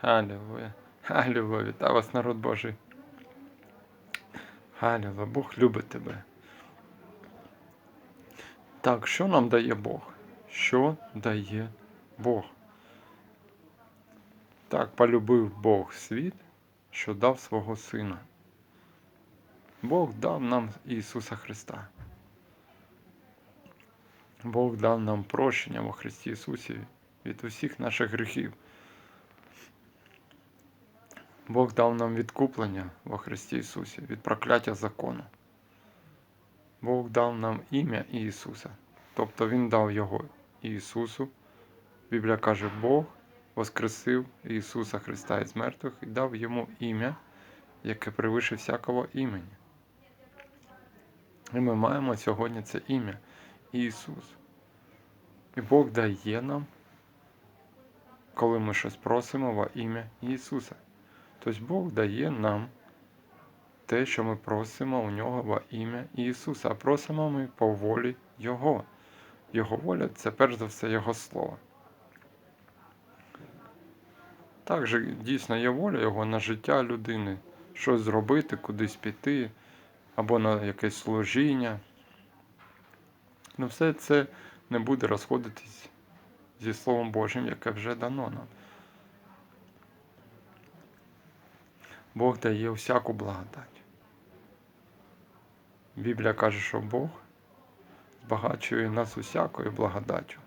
Алілуя. Алілуя. Вітаю вас, народ Божий. Алілуя. Бог любить тебе. Так, що нам дає Бог? Що дає Бог? Так полюбив Бог світ, що дав свого Сина. Бог дав нам Ісуса Христа. Бог дав нам прощення во Христі Ісусі від усіх наших гріхів. Бог дав нам відкуплення во Христі Ісусі від прокляття закону. Бог дав нам ім'я Ісуса. Тобто Він дав Його Ісусу. Біблія каже, Бог воскресив Ісуса Христа із мертвих і дав йому ім'я, яке превише всякого імені. І ми маємо сьогодні це ім'я Ісус. І Бог дає нам, коли ми щось просимо во ім'я Ісуса. Тобто Бог дає нам те, що ми просимо у нього во ім'я Ісуса, а просимо ми по волі Його. Його воля це перш за все Його Слово. Також дійсно є воля Його на життя людини, щось зробити, кудись піти, або на якесь служіння. Ну все це не буде розходитись зі Словом Божим, яке вже дано нам. Бог дає всяку благодать. Біблія каже, що Бог збагачує нас усякою благодаттю.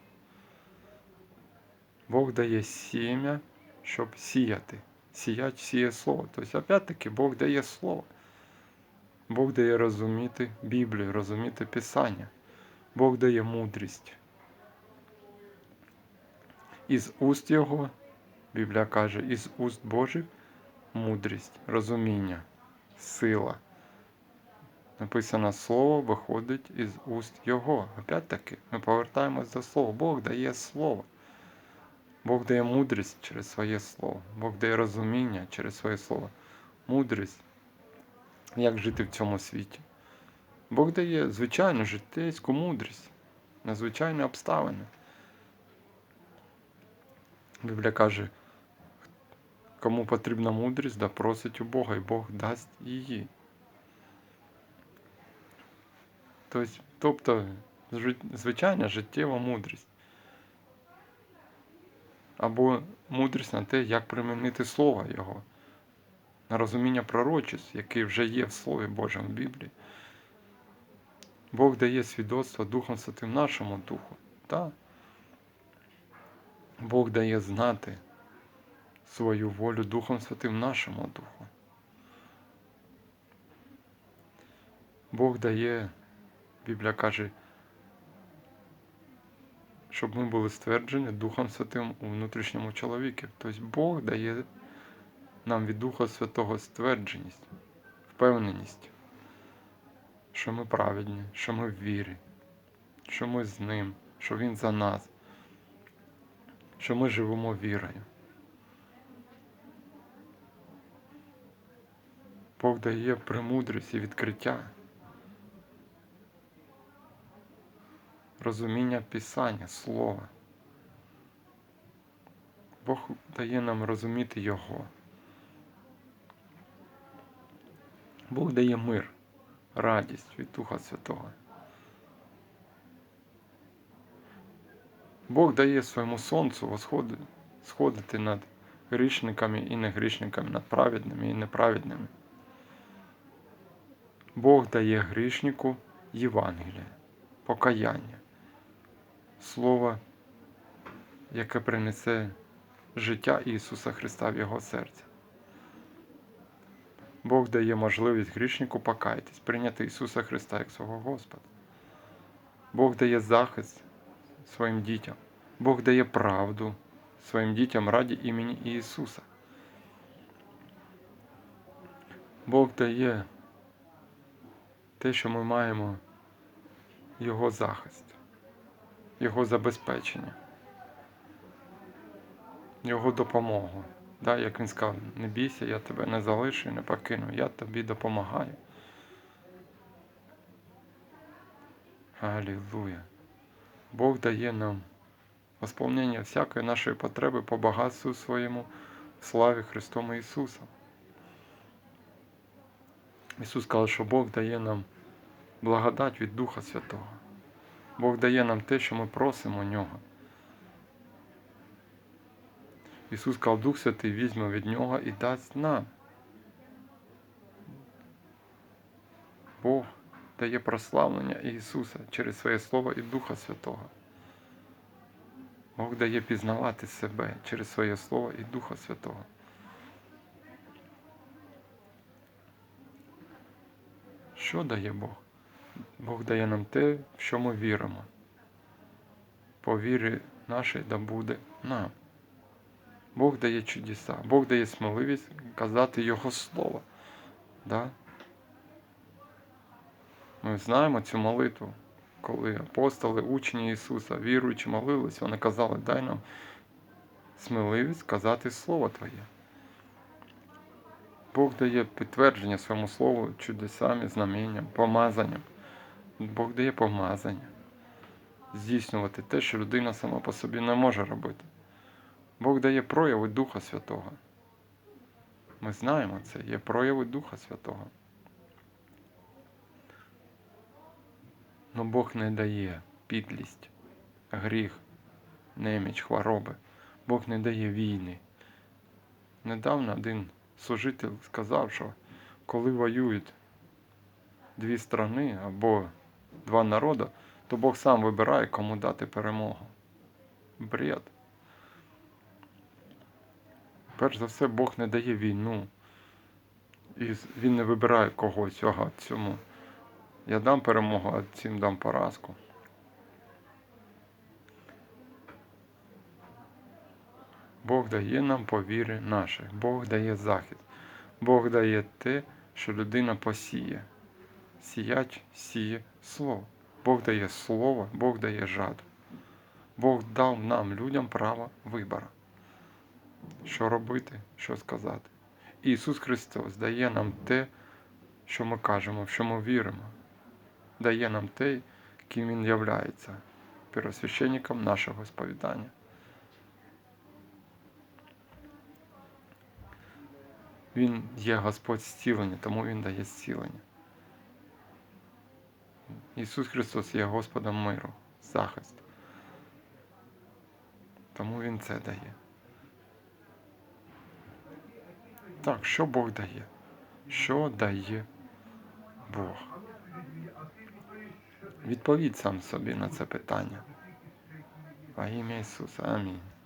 Бог дає сім'я, щоб сіяти. Сіять сіє слово. Тобто, опять-таки, Бог дає слово. Бог дає розуміти Біблію, розуміти Писання. Бог дає мудрість. Із уст Його, Біблія каже, із уст Божих мудрість, розуміння, сила. Написано слово виходить із уст Його. Опять-таки, ми повертаємось до слова. Бог дає слово. Бог дає мудрість через своє слово. Бог дає розуміння через своє слово. Мудрість, як жити в цьому світі. Бог дає звичайну житейську мудрість, на звичайні обставини. Біблія каже, кому потрібна мудрість, да просить у Бога, і Бог дасть її. Тобто, звичайна життєва мудрість. Або мудрість на те, як примінити Слово Його, на розуміння пророчість, яке вже є в Слові Божому в Біблії. Бог дає свідоцтво Духом Святим нашому Духу. Так? Бог дає знати свою волю Духом Святим нашому Духу. Бог дає, Біблія каже, щоб ми були стверджені Духом Святим у внутрішньому чоловіку. Тобто Бог дає нам від Духа Святого ствердженість, впевненість, що ми праведні, що ми в вірі, що ми з Ним, що Він за нас, що ми живемо вірою. Бог дає премудрість і відкриття, розуміння Писання, Слова. Бог дає нам розуміти Його. Бог дає мир, радість від Духа Святого. Бог дає своєму сонцю сходити над грішниками і негрішниками, над праведними і неправедними. Бог дає грішнику Євангелія, покаяння, Слово, яке принесе життя Ісуса Христа в Його серце. Бог дає можливість грішнику покаятись, прийняти Ісуса Христа як свого Господа. Бог дає захист своїм дітям. Бог дає правду своїм дітям раді імені Ісуса. Бог дає те, що ми маємо Його захист, Його забезпечення, Його допомогу. Да, Як він сказав, не бійся, я тебе не залишу і не покину, я тобі допомагаю. Алілуя. Бог дає нам восполнення всякої нашої потреби по багатству своєму славі Христом Ісусом. Ісус сказав, що Бог дає нам благодать від Духа Святого. Бог дає нам те, що ми просимо Нього. Ісус сказав, Дух Святий візьме від Нього і дасть нам. Бог дає прославлення Ісуса через своє Слово і Духа Святого. Бог дає пізнавати себе через своє Слово і Духа Святого. Що дає Бог? Бог дає нам те, в що ми віримо. По вірі нашій да буде нам. Бог дає чудеса, Бог дає сміливість казати Його Слово. Да? Ми знаємо цю молитву, коли апостоли, учні Ісуса, віруючи, молились, вони казали, дай нам сміливість казати Слово Твоє. Бог дає підтвердження своєму слову чудесами, знаменням, помазанням. Бог дає помазання. Здійснювати те, що людина сама по собі не може робити. Бог дає прояви Духа Святого. Ми знаємо це, є прояви Духа Святого. Но Бог не дає підлість, гріх, неміч, хвороби. Бог не дає війни. Недавно один служитель сказав, що коли воюють дві страни або два народи, то Бог сам вибирає, кому дати перемогу. Бред. Перш за все, Бог не дає війну. І він не вибирає когось, ага, цьому. Я дам перемогу, а цим дам поразку. Бог дає нам по вірі наших. Бог дає захист. Бог дає те, що людина посіє. Сіяч сіє слово. Бог дає слово, Бог дає жаду. Бог дав нам, людям, право вибору. Що робити, що сказати. Ісус Христос дає нам те, що ми кажемо, в що ми віримо. Дає нам те, ким Він являється, первосвященником нашого сповідання. Він є Господь зцілення, тому Він дає зцілення. Ісус Христос є Господом миру, захист. Тому Він це дає. Так, що Бог дає? Що дає Бог? Відповідь сам собі на це питання. Во ім'я Ісуса. Амінь.